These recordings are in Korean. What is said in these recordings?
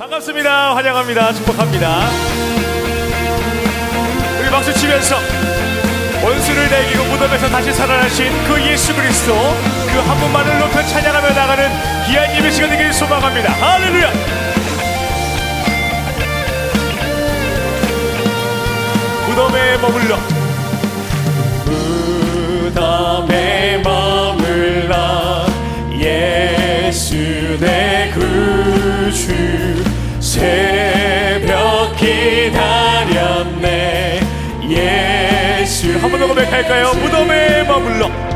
반갑습니다. 환영합니다. 축복합니다. 우리 박수 치면서 원수를 내기고 무덤에서 다시 살아나신 그 예수 그리스도 그 한 분만을 높여 찬양하며 나가는 귀한 예배 시간 되기를 소망합니다. 할렐루야! 무덤에 머물러 무덤에 머물러 고백할까요? 무덤에 머물러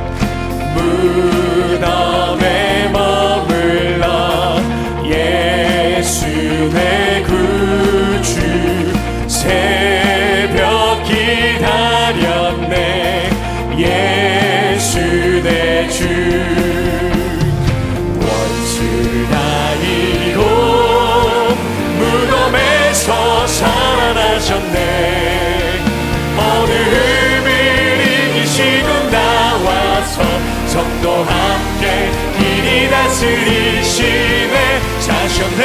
다스리시네 사셨네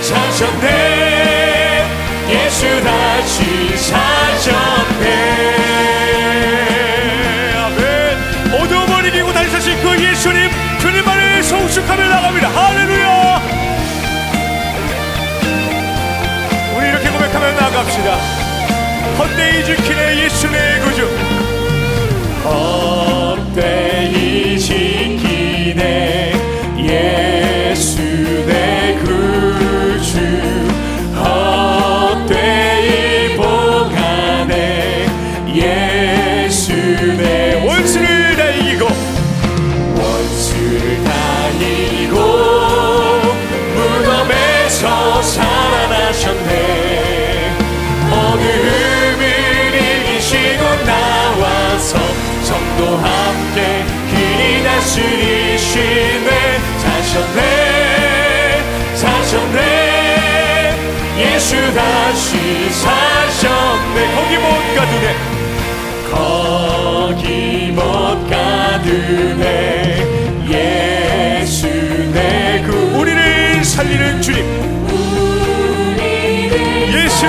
사셨네. 예수 다시 사셨네 아멘. 어두움을 이기고 다시 사신 그 예수님 주님만을 성숙하며 나갑니다. 할렐루야. 우리 이렇게 고백하며 나갑시다. 헛되이 지키네 예수의 구주 다스리시네 사셨네 사셨네. 예수 다시 사셨네. 거기 못 가두네. 거기 못 가두네. 예수 내 구 우리를 살리는 주님. 예수 내주 예수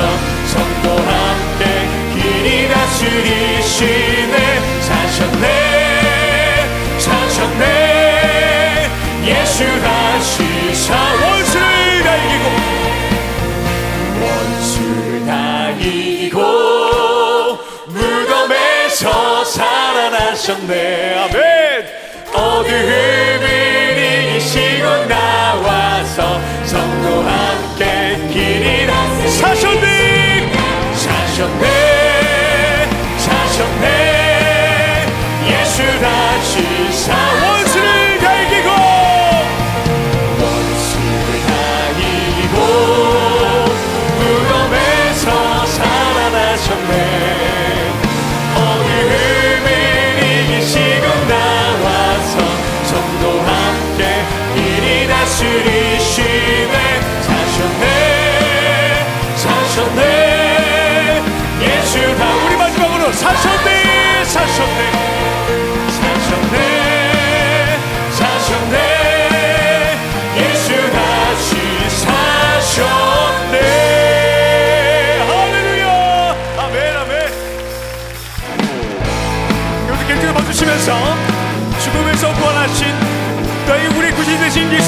나와서 성도 함께 길이 다스리시네. 사셨네 사셨네. 예수 다시 사 원수를 다 이기고 원수를 다 이기고 무덤에서 살아나셨네. 아멘. 흠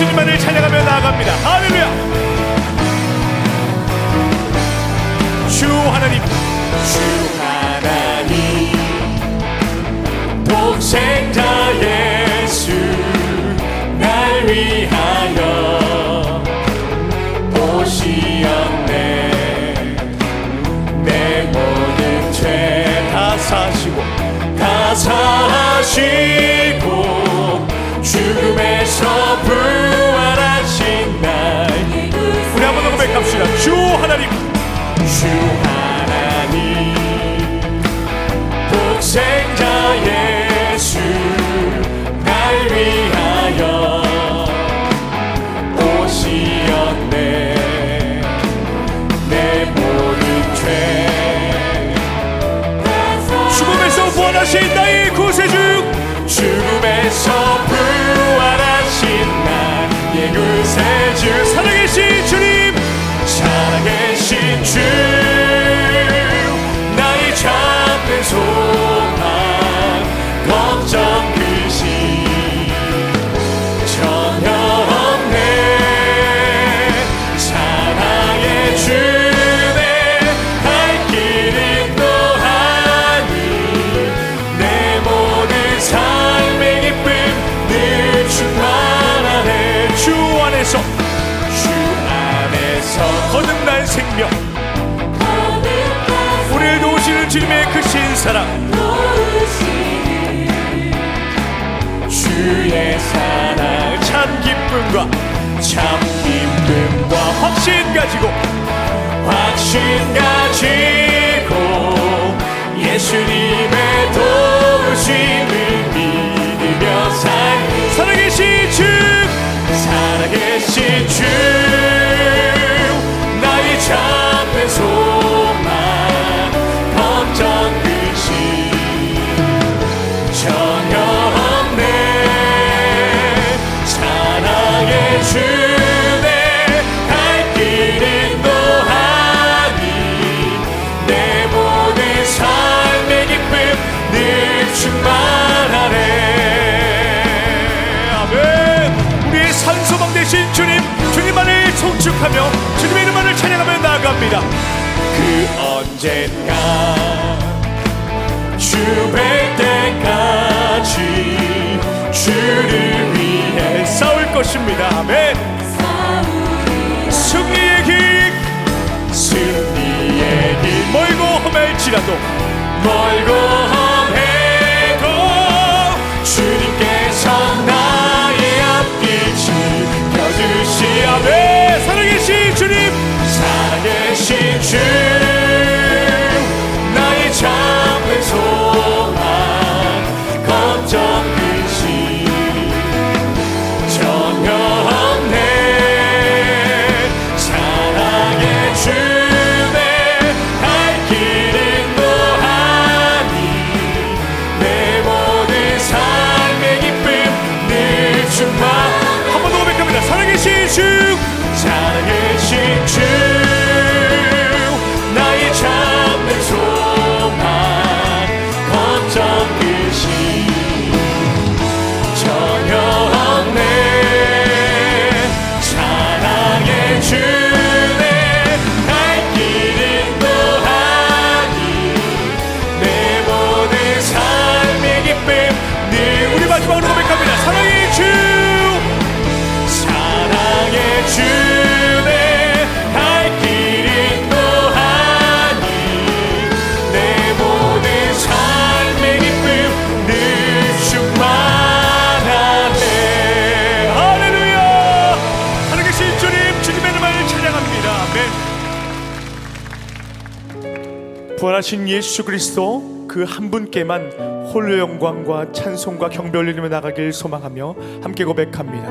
예수님만을 찬양하며 나아갑니다. 할렐루야. 주 하나님. 주 하나님 독생자 예수 날 위하여 오시었네. 내 모든 죄 다 사시고 다 사시고 죽음에서 부 주 하나님 독생자 예수 날 위하여 오시었네. 내 모든 죄 죽음에서 부활하신 나의 구세주. 죽음에서 사랑. 주의 사랑 참 기쁨과 참 기쁨과 확신 가지고 확신 가지고 예수님의 도우심 송축하며 주님의 이름만을 찬양하며 나아갑니다 그 언젠가 주뵐 때까지 주를 위해 싸울 것입니다. 아멘. 승리의 길, 승리의 길 멀고 험할지라도 멀고 마지막으로 고백합니다. 사랑의 주 사랑의 아멘. 부활하신 예수 그리스도 그 한 분께만 홀로 영광과 찬송과 경배 올리며 나가길 소망하며 함께 고백합니다.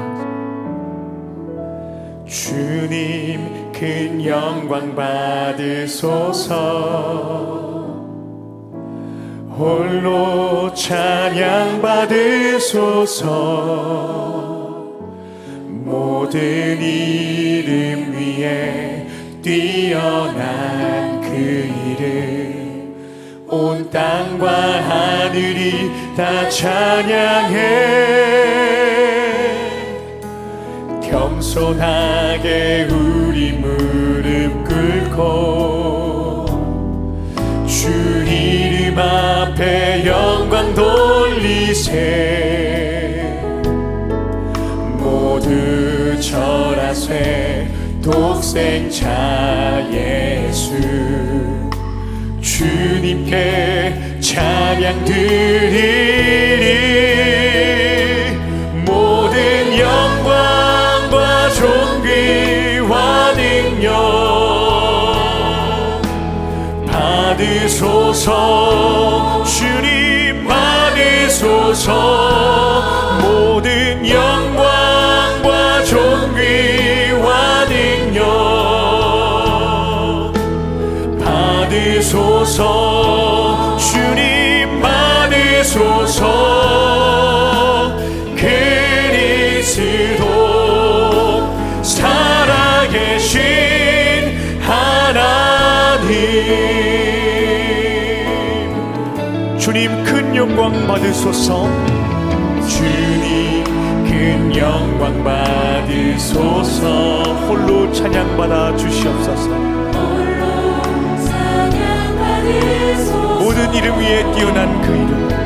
주님 큰 영광 받으소서. 홀로 찬양 받으소서. 모든 이름 위에 뛰어난 그 이름 온 땅과 하늘이 다 찬양해. 겸손하게 우리 무릎 꿇고 주 이름 앞에 영광 돌리세. 모두 절하세 독생자 예수 주님께 찬양 드리리 모든 영광과 존귀와 능력 받으소서. 주님 받으소서. 모든 영광 받으소서. 주님 받으소서. 그리스도 살아계신 하나님. 주님 큰 영광 받으소서. 주님 큰 영광 받으소서. 홀로 찬양받아 주시옵소서. 모든 이름 위에 뛰어난 그 이름.